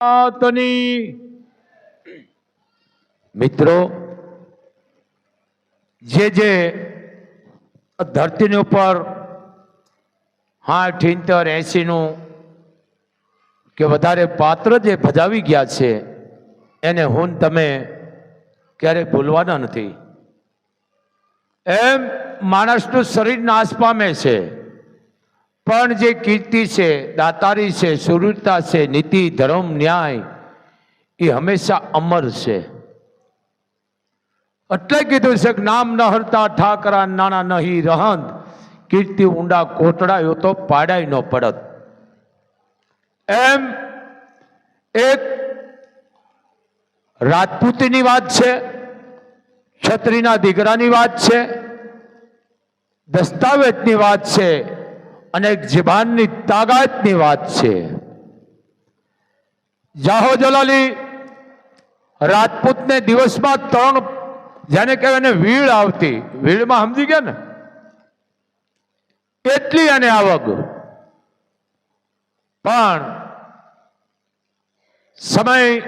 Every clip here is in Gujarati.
માતની મિત્રો, જે જે ધરતીની ઉપર હાથ ઇંતર એસીનું કે વધારે પાત્ર જે ભજાવી ગયા છે, એને હું તમે ક્યારેય ભૂલવાના નથી. એમ માણસનું શરીર નાશ પામે છે. પણ જે કીર્તિ છે, દાતારી છે, સુરતા છે, નીતિ, ધર્મ, ન્યાય, એ હંમેશા અમર છે. એટલે કીધું છે કે નામ ન હરતા ઠાકરા, નાના નહીં રહંત કીર્તિ ઊંડા કોટડાયો તો પાડાય ન પડત. એમ એક રાજપૂતની વાત છે, છત્રીના દીકરાની વાત છે, દસ્તાવેજની વાત છે અને એક જીભાનની તાકાતની વાત છે. જાહો જલાલી, રાજપૂતને દિવસમાં ત્રણ, જેને કહેવાય ને વીળ આવતી. વીળમાં સમજી ગયા ને? એટલી અને આવક. પણ સમય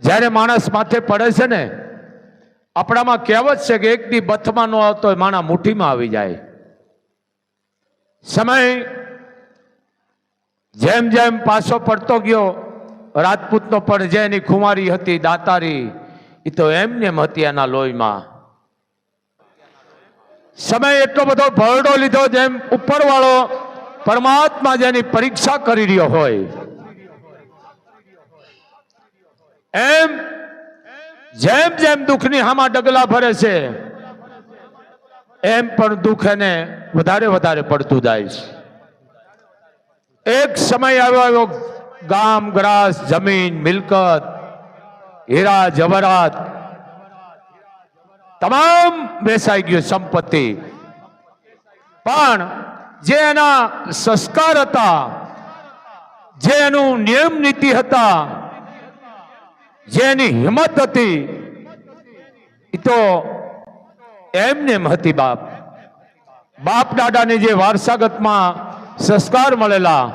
જ્યારે માણસ માથે પડે છે ને, આપણામાં કહેવત છે કે એક દી બથમાં ન આવતો હોય, માણા મુઠ્ઠીમાં આવી જાય. સમય જેમ જેમ પાછો પડતો ગયો, રાજપૂતનો પણ જે એની ખુમારી હતી દાતારી એ તો એમને એના લોહીમાં. સમય એટલો બધો ભરડો લીધો જેમ ઉપરવાળો પરમાત્મા જેની પરીક્ષા કરી રહ્યો હોય. એમ, જેમ જેમ દુઃખની હામાં ડગલા ભરે છે એમ પણ દુઃખ એને વધારે વધારે પડતું જાય છે. એક સમય આવ્યો આવ્યો, ગામ, ગ્રાસ, જમીન, મિલકત, હીરા જવરાત તમામ વેસાઈ ગયું સંપત્તિ. પણ જે એના સંસ્કાર હતા, જે એનું નિયમ નીતિ હતા, જે એની હિંમત હતી એ તો એમને એમ હતી બાપ. બાપ દાદાને જે વારસાગતમાં સંસ્કાર મળેલા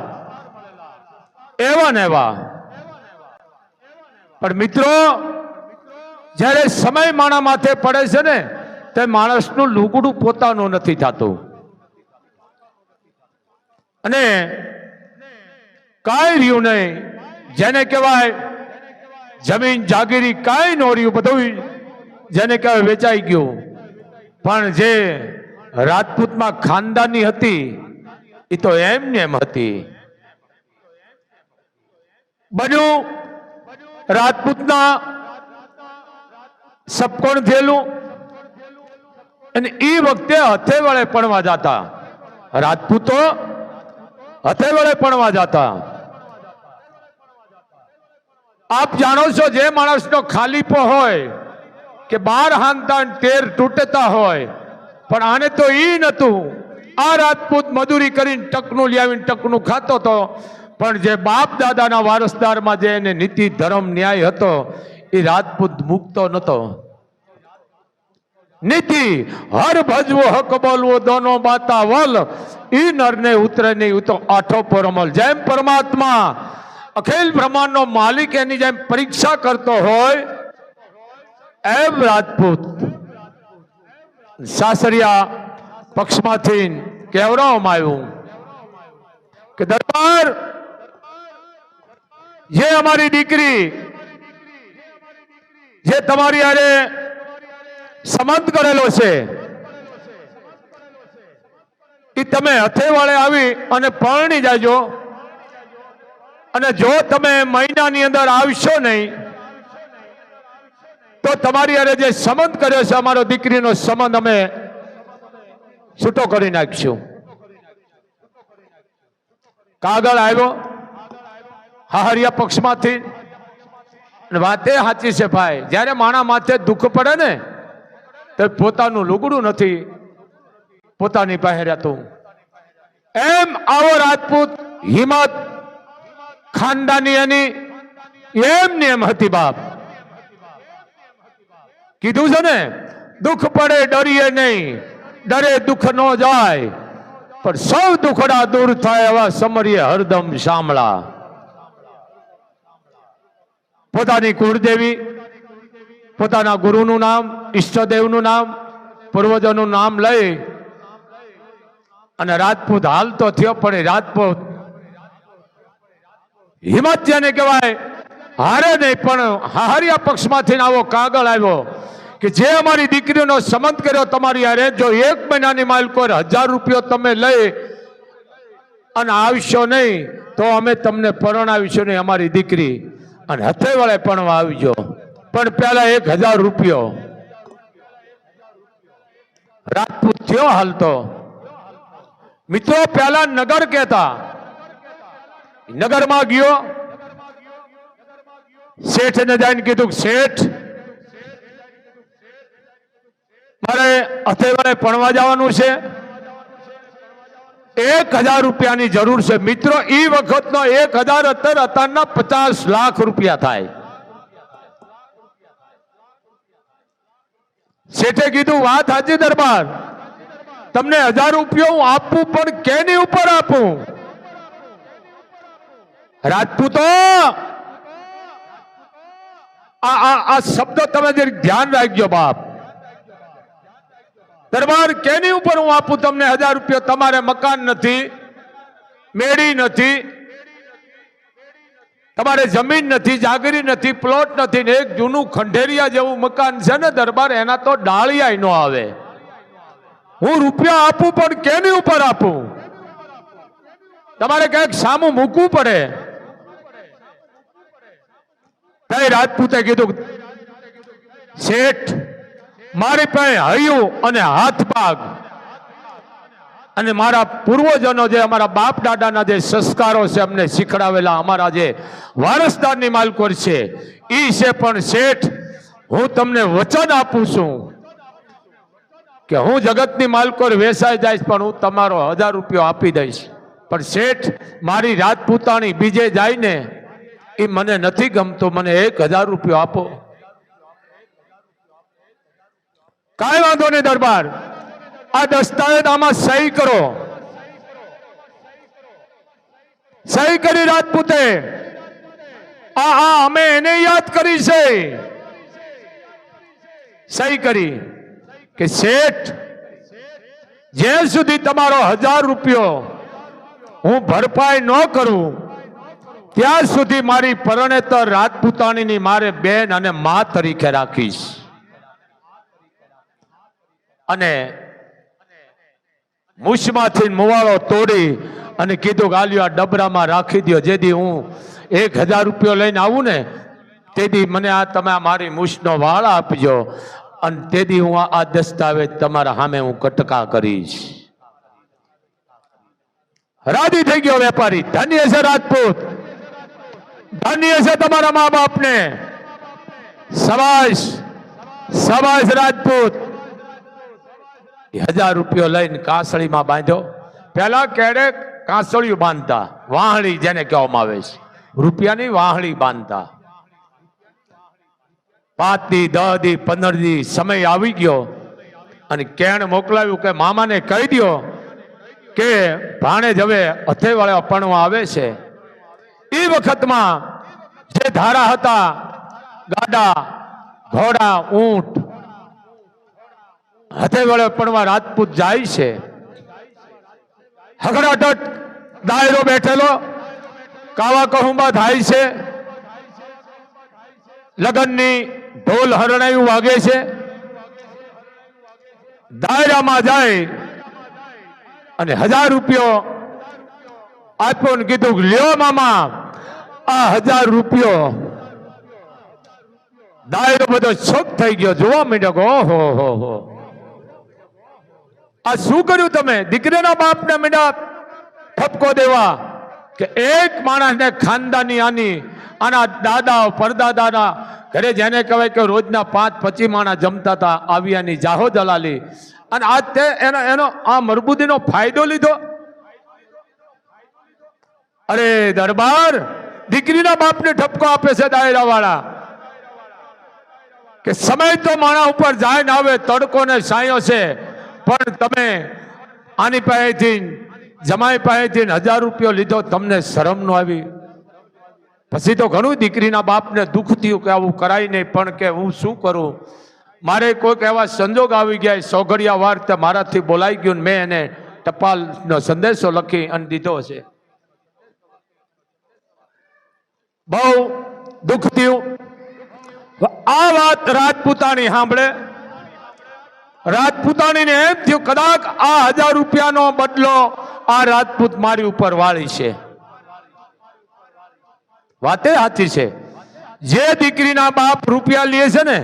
એવા ને એવા. પણ મિત્રો, જ્યારે સમય માણા માથે પડે છે ને, તે માણસનું લુગડું પોતાનું નથી થતું. અને કાંઈ રહ્યું નહીં. જેને કહેવાય જમીન જાગીરી, કાંઈ ન રહ્યું. બધું જેને કહેવાય વેચાઈ ગયું. પણ જે રાજપૂતમાં ખાનદાની હતી એ તો એમને એમ હતી. બન્યું રાજપૂતના સપકોણ થયેલું અને એ વખતે હથે વડે પણવા જતા. રાજપૂતો હથે વડે પણવા જતા. આપ જાણો છો જે માણસનો ખાલીપો હોય કે બાર હાંતાન તેર તૂટતા હોય. પણ આને તો એ નતું. આ રાજપૂત મજૂરી કરીને ટકનું લ્યાવીને ટકનું ખાતો હતો પણ જે બાપ દાદાના વારસદારમાં જે એને નીતિ, ધર્મ, ન્યાય હતો, એ રાજપૂત મૂકતો નતો. નીતિ, હર ભજવો, હક બોલવો, દોનો બાતા વલ, ઈ નરને ઉતરે નહીં ઉતો આઠો પરમલ. જેમ પરમાત્મા અખિલ બ્રહ્માંડનો માલિક એની જેમ પરીક્ષા કરતો હોય એમ રાજપૂત. સાસરિયા પક્ષમાંથી કહેવડાવવામાં આવ્યું કે, દરબાર, જે અમારી દીકરી, જે તમારી આરે સંબંધ કરેલો છે, એ તમે હથેવાળે આવી અને પરણી જાજો. અને જો તમે મહિનાની અંદર આવશો નહીં તો તમારી અરે જે સંબંધ કર્યો છે, અમારો દીકરીનો સંબંધ અમે છૂટો કરી નાખશું. કાગળ આવ્યો? હાહરિયા પક્ષમાંથી. અને વાતે સાચી છે ભાઈ. જ્યારે માણા માથે દુઃખ પડે ને, તો પોતાનું લુગડું નથી, પોતાની પાસે રહેતું. એમ આવો રાજપૂત હિંમત ખાનદાની એની, એમની એમ હતી બાપ. કીધું છે ને, દુઃખ પડે, ડરીએ નહીં. ડરે દુઃખ ન જાય. પણ સૌ દુખડા દૂર થાય એવા સમરીએ હરદમ શામળા. પોતાની કુળદેવી, પોતાના ગુરુનું નામ, ઈષ્ટદેવનું નામ, પૂર્વજોનું નામ લઈ અને રાજપૂત હાલ તો થયો, પણ રાજપૂત હિંમત જેને કહેવાય, હારે નહીં, પણ હારિયા પક્ષમાંથી આવો કાગળ આવ્યો. કે જે અમારી દીકરીનો સંબંધ કર્યો તમારી અરે જો એક મહિનાની માલિકો હજાર રૂપિયો તમે લઈ અને આવશો નહીં, તો અમે તમને પરણાવીશું નહીં અમારી દીકરી. અને હથે વળે પરણવા આવજો. પણ પેલા એક હજાર રૂપિયો. રાજપૂત થયો હાલતો. મિત્રો પેલા નગર કહેતા. નગરમાં ગયો. શેઠ ને જઈને કીધું, શેઠ મારે અથેવાળે ભણવા જવાનું છે. એક હજાર રૂપિયાની જરૂર છે. મિત્રો એ વખતનો એક હજાર અત્યારે અત્યારના પચાસ લાખ રૂપિયા થાય. શેઠે કીધું, વાત હાજી દરબાર. તમને હજાર રૂપિયા હું આપું, પણ કેની ઉપર આપું? રાજપૂતો! આ શબ્દ તમે જે ધ્યાન રાખજો બાપ. દરબાર કેની ઉપર હું આપું તમને હજાર રૂપિયા? તમારે મકાન નથી, મેળી નથી, તમારે જમીન નથી, જાગરી નથી, પ્લોટ નથી ને એક જૂનું ખંડેરિયા જેવું મકાન છે ને દરબાર, એના તો ડાળિયા નો આવે. હું રૂપિયા આપું પણ કેની ઉપર આપું? તમારે ક્યાંક સામું મૂકવું પડે? રાજપૂતે કીધું, શેઠ મારી પાસે હૈયું અને હાથ પાગ અને મારા પૂર્વજનો જે અમારા બાપ દાદાના જે સંસ્કારો છે અમને શીખડાવેલા, અમારા જે વારસદારની માલકોર છે એ છે પણ શેઠ, હું તમને વચન આપું છું કે હું જગતની માલકોર વેસાઈ જઈશ, પણ હું તમારો હજાર રૂપિયો આપી દઈશ. પણ શેઠ, મારી રાજપૂતાણી બીજે જાય ને એ મને નથી ગમતો, મને એક હજાર રૂપિયો આપો. કાંઈ વાંધો નહીં, દરબાર. આ દસ્તાવેજ આમાં સહી કરો. સહી કરી રાજપૂતે. આ હા અમે એને યાદ કરી છે. સહી કરી કે શેઠ જ્યાં સુધી તમારો હજાર રૂપિયો હું ભરપાઈ ન કરું, ત્યાં સુધી મારી પરણેતર રાજપૂતાણીની મારે બેન અને મા તરીકે રાખીશ. અને મૂછમાંથી મુવાળો તોડી અને કીધું કે, આલ્યો આ ડબરામાં રાખી દો જેથી હું એક હજાર રૂપિયો લઈને આવું ને, તેથી મને આ તમે મારી મૂછનો વાળ આપજો. અને તેથી હું આ- દસ્તાવેજ તમારા સામે હું કટકા કરીશ. રાજી થઈ ગયો વેપારી. ધન્ય છે રાજપૂત. ધન્ય છે તમારા મા બાપને. સવાસ સબાશ રાજપૂત. હજાર રૂપિયો લઈને કાસળીમાં બાંધ્યો. પેલા કેડે કાસળિયું બાંધતા. વાહળી જેને કહેવામાં આવે છે. રૂપિયાની વાહળી બાંધતા. પાંચ દી દસ દી પંદર દી સમય આવી ગયો અને કેણ મોકલાવ્યું કે મામાને કહી દ્યો કે ભાણેજ હવે હથેવાળા અપણવા આવે છે. એ વખતમાં જે ધારા હતા, ગાડા, ઘોડા, ઊંટ હાથે વળે પડવા રાજપૂત જાય છે. હગડાટટ દાયરો બેઠેલો, કાવા કહુંબા થાય છે. લગનની ઢોલ હરણાયું વાગે છે. દાયરામાં જાય અને હજાર રૂપિયો આપ્યો ને કીધું લ્યો મામા, આ હજાર રૂપિયો. દાયરો બધો શોક થઈ ગયો. જોવા માંડ્યો ઓહો, હો હો. આ શું કર્યું તમે? દીકરીના બાપને મીડા ઠપકો દેવા કે એક માણસને ખાનદાની આની આના દાદા પરદાદાના ઘરે જેને કહેવાય કે રોજના પાંચ પચી માણા જમતા હતા, આવ્યાની જાહો દલાલી. અને આજ તે એનો એનો, આ મરબૂદીનો ફાયદો લીધો. અરે દરબાર, દીકરીના બાપને ઠપકો આપે છે દાયરા વાળા કે સમય તો માણા ઉપર જાય ને આવે તડકો ને સાયો છે. પણ તમે આની પાસેથી જમાઈ પાસેથી હજાર રૂપિયો લીધો, તમને શરમ નો આવી. પછી તો ઘણું દીકરીના બાપને દુઃખ થયું કે આવું કરાય નહીં, પણ કે હું શું કરું? મારે કોઈક એવા સંજોગ આવી ગયા સોઘડિયા વાર તે મારાથી બોલાઈ ગયું મેં એને ટપાલનો સંદેશો લખી અને દીધો છે. બહુ દુઃખ થયું. આ વાત રાજપૂતાણી સાંભળે. રાજપૂતાણીને એમ થયું, કદાચ આ હજાર રૂપિયાનો બદલો આ રાજપૂત મારી ઉપર વાળી છે. વાતે સાચી છે. જે દીકરીના બાપ રૂપિયા લે છે ને,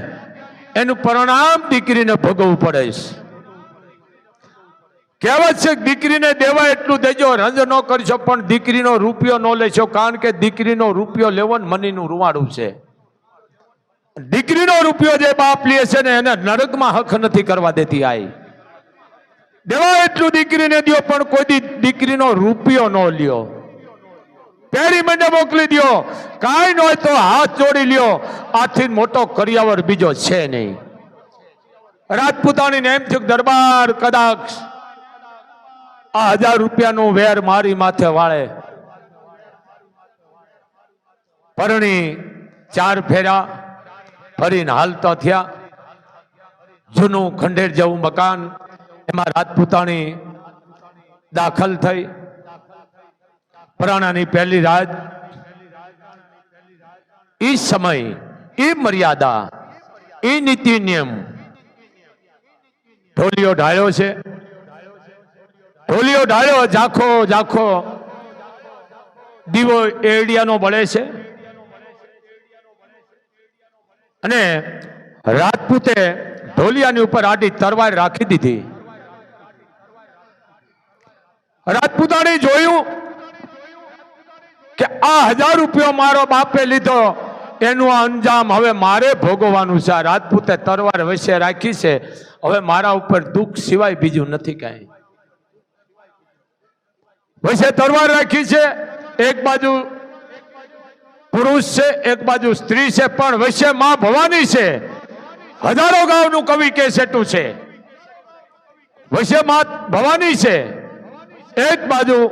એનું પરિણામ દીકરીને ભોગવવું પડે છે. કહેવત છે દીકરીને દેવા એટલું દેજો, રંજ ન કરશો પણ દીકરીનો રૂપિયો ન લેશો કારણ કે દીકરીનો રૂપિયો લેવો મનીનું રૂવાડું છે. દીકરીનો રૂપિયો જે બાપ લે છે ને એને નરકમાં હક નથી કરવા દેતી આઈ. દેવા એટલું દીકરીને દ્યો, પણ કોઈ દી દીકરીનો રૂપિયો ન લ્યો. પેરી મને મોકલી દો કાંઈ ન હોય તો હાથ જોડી લ્યો. આથી મોટો કરિયાવર બીજો છે નહીં. રાજપૂતાણીને એમ થયું દરબાર કદાચ આ હજાર રૂપિયાનું વેર મારી માથે વાળે. પરણી ચાર ફેરા ફરીને હાલતા થયા. જૂનું ખંડેર જેવું મકાન એમાં રાજપૂતાણી દાખલ થઈ. પ્રાણાની પહેલી રાત એ સમય એ મર્યાદા એ નીતિ નિયમ ઢોલિયો ઢાળ્યો છે. ઢોલિયો ઢાળ્યો, ઝાખો ઝાખો. દીવો એડિયાનો બળે છે. અને રાજપૂતે ઢોલિયાની ઉપર આડી તરવાર રાખી દીધી. રાજપૂતાણી જોયું કે આ હજાર રૂપિયો મારો બાપે લીધો, એનું અંજામ હવે મારે ભોગવવાનું છે. આ રાજપૂતે તરવાર વચ્ચે રાખી છે. હવે મારા ઉપર દુઃખ સિવાય બીજું નથી કાંઈ. વચ્ચે તરવાર રાખી છે. એક બાજુ પુરુષ છે, એક બાજુ સ્ત્રી છે, પણ વૈશ્યમાં ભવાની છે. હજારો ગામનું કવિ કે સેટું છે. વૈશ્યમાં ભવાની છે. એક બાજુ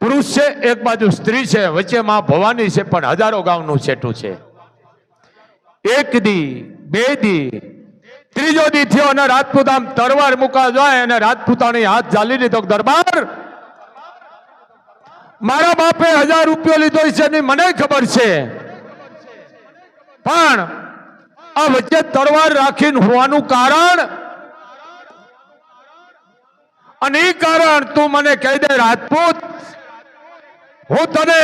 પુરુષ છે, એક બાજુ સ્ત્રી છે વચ્ચે માં ભવાની છે, પણ હજારો ગામનું સેટું છે. એક દી, બે દી, ત્રીજો દી થયો અને રાજપૂત આમ તરવાર મુકા જાય અને રાજપૂતાની હાથ ઝાલી લીધો દરબાર મારા બાપે હજાર રૂપિયો લીધો છે એની મને ખબર છે. પણ આ વચ્ચે તરવાર રાખીને હોવાનું કારણ? અને એ કારણ તું મને કહી દે રાજપૂત, હું તને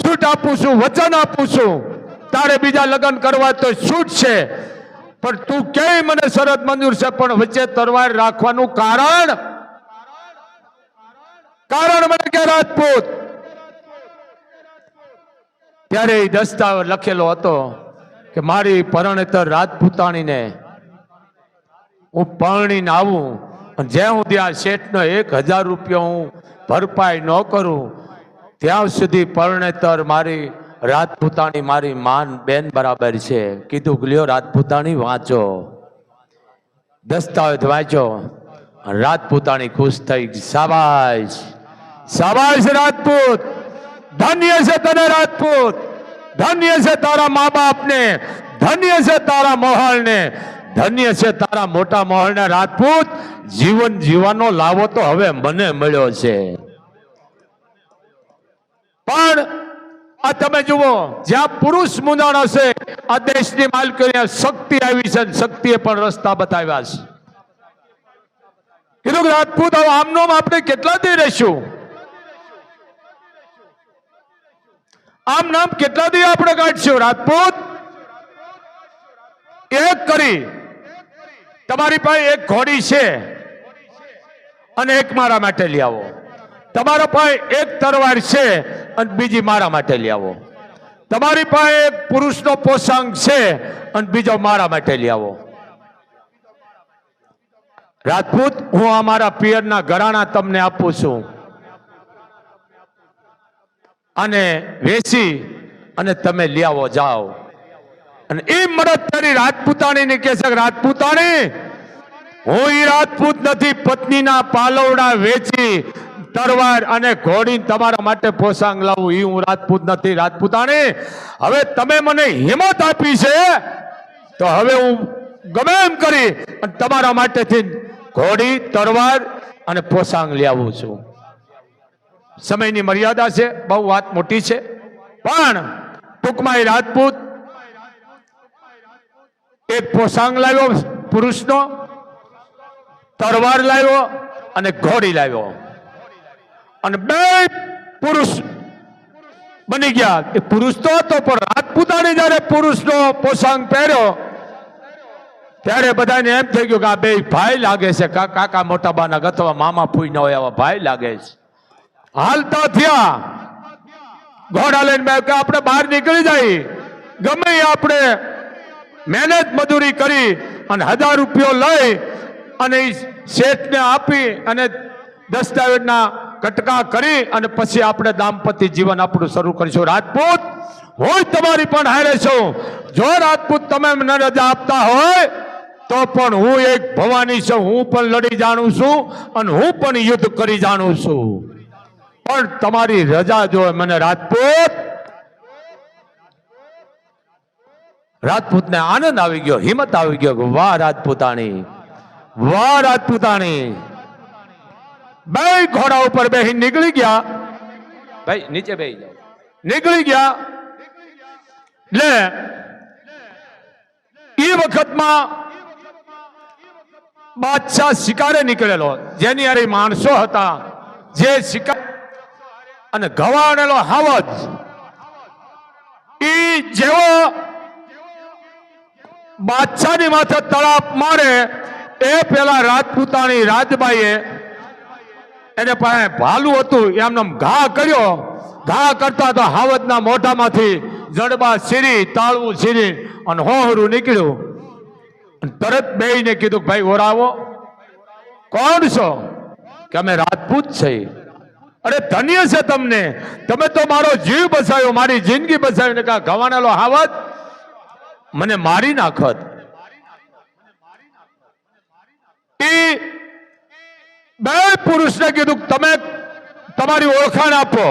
છૂટ આપું છું, વચન આપું છું. તારે બીજા લગ્ન કરવા તો છૂટ છે. પણ તું ક્યાંય મને શરત મંજૂર છે, પણ વચ્ચે તરવાર રાખવાનું કારણ? કારણ મને કે રાજપૂત ત્યારે એ દસ્તાવેજ લખેલો હતો કે મારી પરણેતર રાજપૂતાણીને હું પરણીને આવું અને જ્યાં સુધી આ શેઠનો એક હજાર રૂપિયા હું ભરપાઈ ન કરું, ત્યાં સુધી પરણેતર મારી રાજપૂતાણી મારી માન બેન બરાબર છે. કીધું લ્યો રાજપૂતાણી વાંચો, દસ્તાવેજ વાંચો રાજપૂતાણી ખુશ થઈ શાબાશ શાબાશ રાજપૂત. ધન્ય છે તને રાજપૂત. ધન્ય છે તારા મા બાપને ધન્ય છે તારા મોહલને ધન્ય છે તારા મોટા મોહલને રાજપૂત. જીવન જીવવાનો લાવો તો હવે મને મળ્યો છે. પણ આ તમે જુઓ, જ્યાં પુરુષ મુંદાણ હશે, આ દેશની માલકીને શક્તિ આવી છે શક્તિએ પણ રસ્તા બતાવ્યા છે. કીધું કે રાજપૂત આમનો આપણે કેટલા દિવસ રહીશું? આમ નામ કેટલા દી આપણે કાઢશું રાજપૂત? એક કરી. તમારી પાસે એક ઘોડી છે. અને એક મારા માટે લઈ આવો. તમારા પાસે એક તરવાર છે અને બીજી મારા માટે લઈ આવો. તમારી પાસે એક પુરુષનો પોષાંગ છે અને બીજો મારા માટે લઈ આવો. રાજપૂત, હું અમારા પિયરના ઘરાણા તમને આપું છું. અને વેચી અને તમે લઈ આવો, જાઓ. અને એ મદદ તારી રાજપૂતાણીને કહે છે રાજપૂતાણી, હું એ રાજપૂત નથી, પત્નીના પાલવડા વેચી, તરવાર અને ઘોડી તમારા માટે પોસાંગ લાવું. એ હું રાજપૂત નથી, રાજપૂતાણી. હવે તમે મને હિંમત આપી છે, તો હવે હું ગમે એમ કરી તમારા માટેથી ઘોડી, તરવાર અને પોસાંગ લઈ આવું છું. સમયની મર્યાદા છે, બહુ વાત મોટી છે. પણ ટૂંકમાં એ રાજપૂત એક પોસાંગ લાવ્યો પુરુષનો તરવાર લાવ્યો અને ઘોડી લાવ્યો. અને બે પુરુષ બની ગયા. એ પુરુષ તો હતો, પણ રાજપૂતાને જયારે પુરુષનો પોશાંગ પહેર્યો, ત્યારે બધાને એમ થઈ ગયું કે આ બે ભાઈ લાગે છે. કાકા મોટા બાના ગથવા મામા ફૂઈ હોય એવા ભાઈ લાગે છે. હાલતા થયા. ઘોડા લઈને બે કે આપણે બહાર નીકળી જાય. ગમે આપણે મહેનત મજૂરી કરી અને હજાર રૂપિયો લઈ અને એ શેઠને આપી અને દસ્તાવેજના કટકા કરી અને પછી આપણે દાંપત્ય જીવન આપણું શરૂ કરીશું. રાજપૂત હોય તમારી પણ હારે છું. જો રાજપૂત તમે મને રજા આપતા હોય, તો પણ હું એક ભવાની છું. હું પણ લડી જાણું છું અને હું પણ યુદ્ધ કરી જાણું છું. પણ તમારી રજા જો મને રાજપૂત રાજપૂતને આનંદ આવી ગયો હિંમત આવી ગયો વાહ રાજપૂતાણી વાહ રાજપૂતાણી. બે ઘોડા ઉપર બે નીકળી ગયા. ભાઈ નીચે બે જાઓ. નીકળી ગયા. લે એ વખતમાં બાદશાહ શિકારે નીકળેલો. જેની અરે માણસો હતા જે શિકાર અને ગવાણેલો હાવજ. ઈ જેવો બાદશાહની માથે તળાપ મારે એ પેલા રાજપૂતાની રાજબાઈએ એને પાસે ભાલું હતું એમને ઘા કર્યો. ઘા કરતા તો હાવજના મોઢામાંથી જડબા સીરી, તાળવું સીરી અને હોહરું નીકળ્યું. તરત બેયને કીધું ભાઈ ઓરાવો કોણ છો? કે, અમે રાજપૂત છે અરે ધન્ય છે તમને. તમે તો મારો જીવ બસાયો મારી જિંદગી બસાવી. ને કા ગવાણેલો હાવત? મને મારી નાખત. બે પુરુષને કીધું તમે તમારી ઓળખાણ આપો.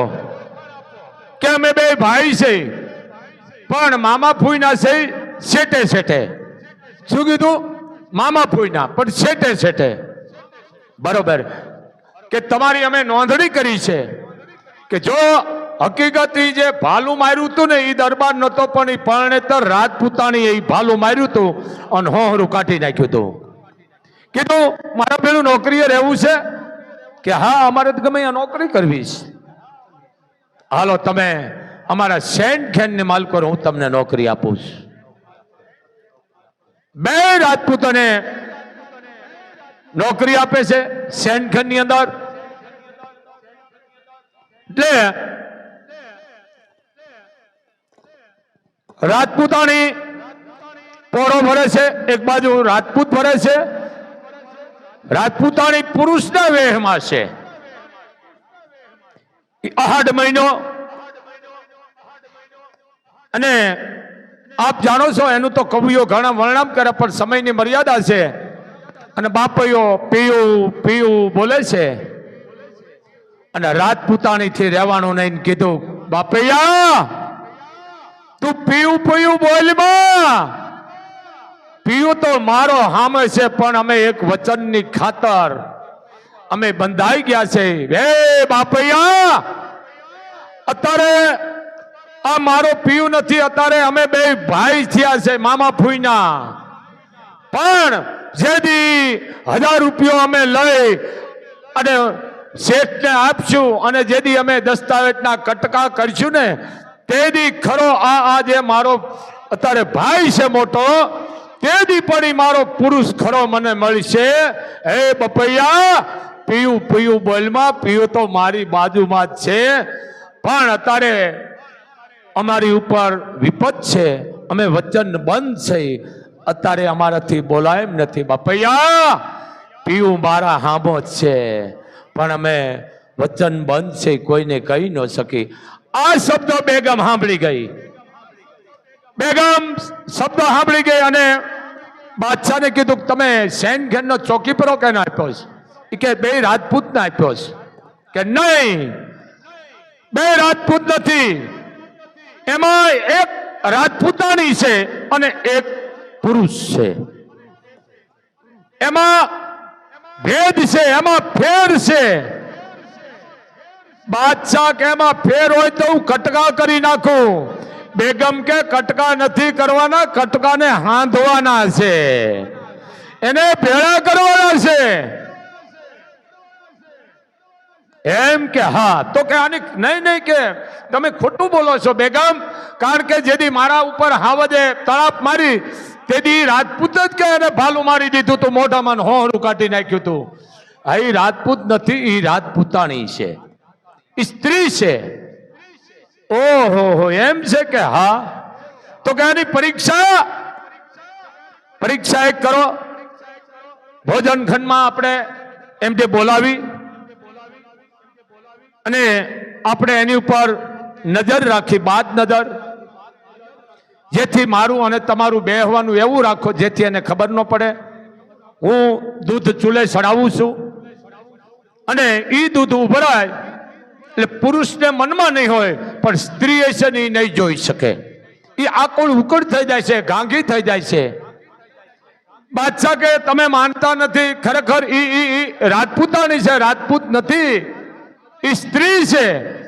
કે અમે બે ભાઈ છે. પણ મામા ફૂઈના છે શેટે શેટે શું કીધું? મામા ફૂઈના, પણ શેટે શેટે બરોબર. કે તમારી અમે નોંધણી કરી છે કે જો હકીકત જે ભાલું માર્યું હતું ને એ દરબાર નહોતો, પણ એ પરણેતર રાજપૂતાણી એ ભાલું માર્યું હતું અને હોહરું કાઢી નાખ્યું હતું. કીધું, મારા પેલું નોકરીએ રહેવું છે? કે, હા, અમારે તો ગમે નોકરી કરવી છે. હાલો, તમે અમારા સેન્ટ ખેનને માલ કરો, હું તમને નોકરી આપું છું. બે રાજપૂતોને નોકરી આપે છે સેન્ટની અંદર. એટલે રાજપૂતાણી પોળો ભરે છે, એક બાજુ રાજપૂત ભરે છે. રાજપૂતાણી પુરુષના વેહમાં છે. ઈ મહિનો. અને આપ જાણો છો, એનું તો કવિઓ ઘણા વર્ણન કરે, પણ સમયની મર્યાદા છે. અને બાપૈયો પીયું પીયું બોલે છે. અને રાજપૂતાણીથી રહેવાનું નહીં કીધું, બાપૈયા, તું પીયું પીયું બોલમાં પીયું તો મારો હામે છે, પણ અમે એક વચનની ખાતર. અમે બંધાઈ ગયા છે. હે બાપૈયા, અત્યારે આ મારો પીયું નથી, અત્યારે અમે બે ભાઈ થયા છે, મામા ફૂઈના. પણ જેદી હજાર રૂપિયો અમે લઈ અને શેઠને આપશું અને જેદી અમે દસ્તાવેજના કટકા કરશું ને તેદી ખરો આ આ જે મારો અત્યારે ભાઈ છે મોટો તેદી પણ ઈ મારો પુરુષ ખરો મને મળશે. હે બપૈયા પીયું પીયું બોલમાં પીયું તો મારી બાજુમાં જ છે. પણ અત્યારે અમારી ઉપર વિપત છે, અમે વચન બંધ છે. અત્યારે અમારાથી બોલાય એમ નથી. બાપૈયા, પીવું મારા હામો જ છે. પણ અમે વચન બંધ છે, કોઈને કહી ન શકી. આ શબ્દો બેગમ સાંભળી ગઈ. બેગમ શબ્દો સાંભળી ગઈ અને બાદશાહને કીધું તમે સેન ખેનનો ચોકી પર કેને આપ્યો છે? કે બે રાજપૂતને આપ્યો છે. કે નહીં, બે રાજપૂત નથી. એમાં એક રાજપૂતાણી છે અને એક પુરુષ છે. એમાં ભેદ છે, એમાં ફેર છે. બાદશાહ કે એમાં ફેર હોય તો હું કટકા કરી નાખું. બેગમ કે કટકા નથી કરવાના, કટકાને હાંધવાના છે. એને ભેળા કરવાના છે. એમ કે હા, તો કે આની નહીં નહીં કે તમે ખોટું બોલો છો બેગમ. કારણ કે જેથી મારા ઉપર હાવજે તળાપ મારી તેથી રાજપૂત જ કે એને ભાલું મારી દીધું તું, મોઢામાં હોહરું કાઢી નાખ્યું તું. આ રાજપૂત નથી એ રાજપૂતાણી છે. સ્ત્રી છે. ઓહો હો, એમ છે કે હા? તો કે એની પરીક્ષા? પરીક્ષા એક કરો. ભોજન ખંડમાં આપણે એમ જે બોલાવી. અને આપણે એની ઉપર નજર રાખી, બાદ નજર. જેથી મારું અને તમારું બેહવાનું એવું રાખો જેથી એને ખબર ન પડે. હું દૂધ ચૂલે ચડાવું છું અને એ દૂધ ઉભરાય એટલે પુરુષને મનમાં નહીં હોય, પણ સ્ત્રી છે ને એ નહીં જોઈ શકે. એ આકુળ ઉકળ થઈ જાય છે, ગાંગી થઈ જાય છે. બાદશાહ કે તમે માનતા નથી, ખરેખર ઈ રાજપૂતાણી છે, રાજપૂત નથી. ઈ સ્ત્રી છે.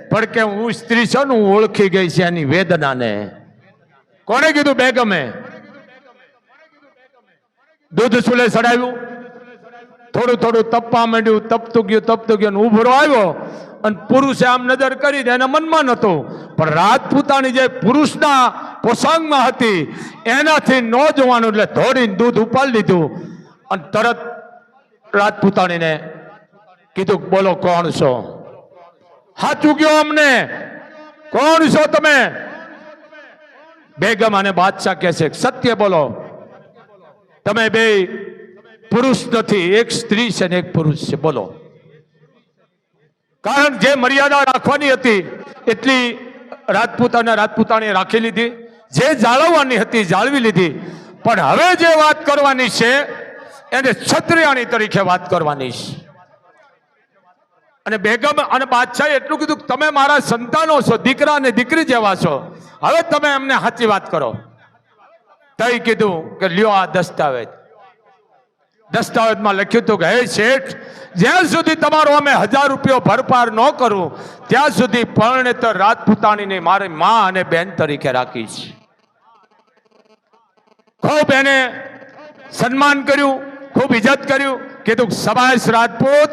પણ કે હું સ્ત્રી છું હું ઓળખી ગઈ છે એની વેદનાને. કોણે કીધું બેગમે દૂધ સુલે ચડાવ્યું. થોડું થોડું તપવા માંડ્યું, તપતું ગયું તપતું ગયું ઉભરો આવ્યો. અને પુરુષે આમ નજર કરી એના મનમાં નહોતું. પણ રાજપૂતાની જે પુરુષના પોસાંગમાં હતી, એનાથી ન જોવાનું એટલે ધોડીને દૂધ ઉપાડી લીધું. અને તરત રાજપૂતાણીને કીધું, બોલો, કોણ છો? હા ચૂક્યો અમને? કોણ છો તમે? બેગમ અને બાદશાહ કહે છે, સત્ય બોલો. તમે બે પુરુષ નથી, એક સ્ત્રી છે ને એક પુરુષ છે, બોલો. કારણ જે મર્યાદા રાખવાની હતી, એટલી રાજપૂત અને રાજપૂતાણીએ રાખી લીધી, જે જાળવવાની હતી, જાળવી લીધી. પણ હવે જે વાત કરવાની છે, એને છત્રિયાણી તરીકે વાત કરવાની છે. અને બેગમ અને બાદશાહે એટલું કીધું કે તમે મારા સંતાનો છો, દીકરા અને દીકરી જેવા છો. હવે તમે એમને સાચી વાત કરો. તઈ કીધું કે લ્યો આ દસ્તાવેજ. દસ્તાવેજમાં લખ્યું હતું કે, હે શેઠ, જ્યાં સુધી તમારો અમે હજાર રૂપિયો ભરપાર ન કરું, ત્યાં સુધી પરણેતર રાજપૂતાણીને મારી માં અને બેન તરીકે રાખીશ. ખૂબ એને સન્માન કર્યું, ખૂબ ઇજ્જત કર્યું. કીધું કે રાજપૂત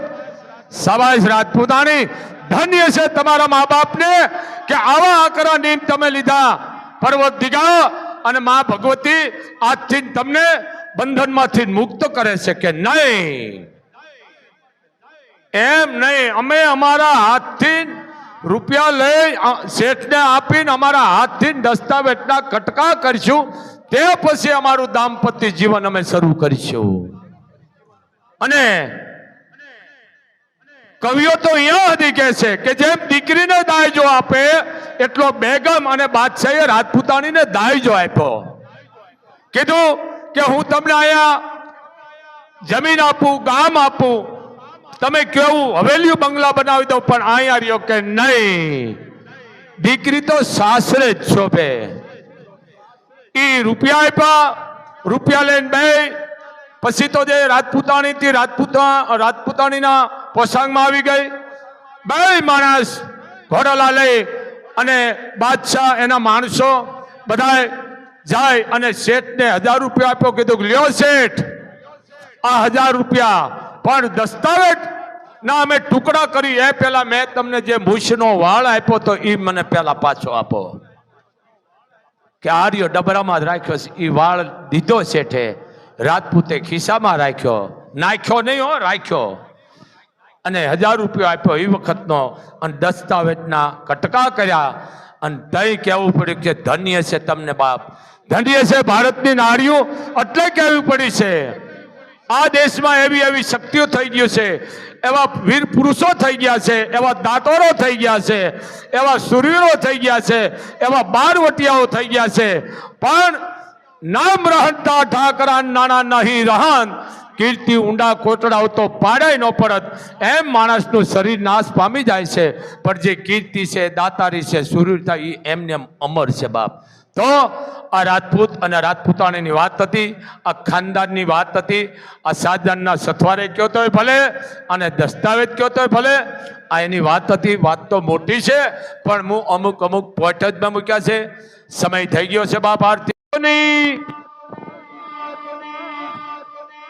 સબાસ રાજપૂતાણી ધન્ય છે તમારા મા બાપને કે આવા આકરા નિયમ તમે લીધા. પર્વત દિગા અને મા ભગવતી આજથી તમને બંધનમાંથી મુક્ત કરે છે કે નહીં? એમ નહીં, અમે અમારા હાથથી રૂપિયા લઈ શેઠને આપીને અમારા હાથથી દસ્તાવેજના કટકા કરીશું. તે પછી અમારું દાંપત્ય જીવન અમે શરૂ કરીશું. અને કવિઓ તો અહીંયા સુધી કહે છે કે જેમ દીકરીને દાયજો આપે, એટલો બેગમ અને બાદશાહે રાજપૂતાણીને દાયજો આપ્યો. કીધું કે હું તમને અહીંયા જમીન આપું, ગામ આપું. તમે કેવું હવેલીયું બંગલા બનાવી દો પણ અહીંયા રહ્યો કે નહીં. દીકરી તો સાસરે જ શોભે. એ રૂપિયા આપ્યા, રૂપિયા લઈને બે પછી તો જે રાજપૂતાણી થી રાજપૂતા રાજપૂતાણીના પોશાકમાં આવી ગઈ. બે માણસ ઘોડોલા લઈ અને બાદશાહ એના માણસો બધા જાય અને શેઠને હજાર રૂપિયા આપ્યો. કીધું લ્યો શેઠ, આ હજાર રૂપિયા પણ દસ્તાવેજ. ના અમે ટુકડા કરી. એ પેલા મેં તમને જે મૂછનો વાળ આપ્યો તો એ મને પેલા પાછો આપો. કે આર્યો ડબરામાં જ રાખ્યો છે. એ વાળ દીધો શેઠે. રાજપૂતે ખિસ્સામાં રાખ્યો. નાખ્યો નહીં હો, રાખ્યો. અને હજાર રૂપિયો આપ્યો એ વખતનો અને દસ્તાવેજના કટકા કર્યા અને તઈ કહેવું પડ્યું કે ધન્ય છે તમને બાપ. ધન્ય છે ભારતની નારીઓ, એટલે કહેવી પડી છે. આ દેશમાં એવી એવી શક્તિઓ થઈ ગયું છે. એવા વીર પુરુષો થઈ ગયા છે, એવા દાતોરો થઈ ગયા છે, એવા સુરવીરો થઈ ગયા છે, એવા બારવટિયાઓ થઈ ગયા છે. પણ નામ રહનતા ઠાકરા નાણા નહીં રહન કીર્તિ ઊંડા કોટડાઓ તો પાડાય ન પડત. એમ માણસનું શરીર નાશ પામી જાય છે. પણ જે કીર્તિ છે, દાતારી છે સુરવીરતા એ એમને એમ અમર છે બાપ. તો આ રાજપૂત અને રાજપૂતાણીની વાત હતી, આ ખાનદાનની વાત હતી, આ શાહજહાનના સથવારે કયો તોય ભલે અને દસ્તાવેજ કયો તોય ભલે, આ એની વાત હતી, વાત તો મોટી છે, પણ હું અમુક અમુક પોઈન્ટ જ મેં મૂક્યા છે. સમય થઈ ગયો છે બાપ આરતીઓની